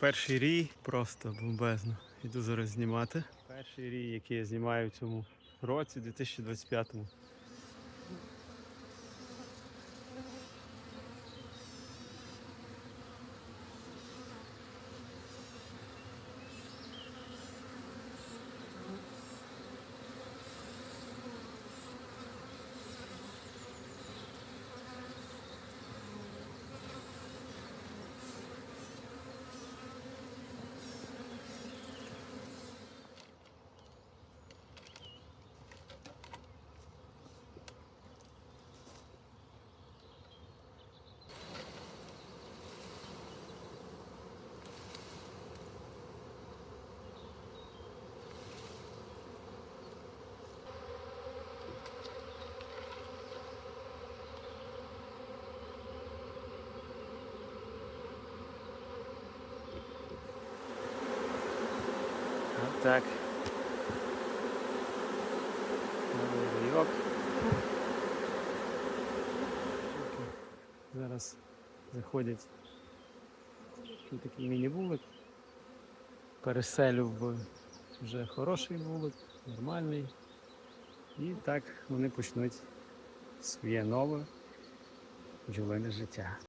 Перший рій просто бомбезно. Іду зараз знімати. Перший рій, який я знімаю в цьому році, 2025-му. От так. Новий. Зараз заходять такий міні-вулик. Переселю в вже хороший вулик, нормальний. І так вони почнуть своє нове бджолине життя.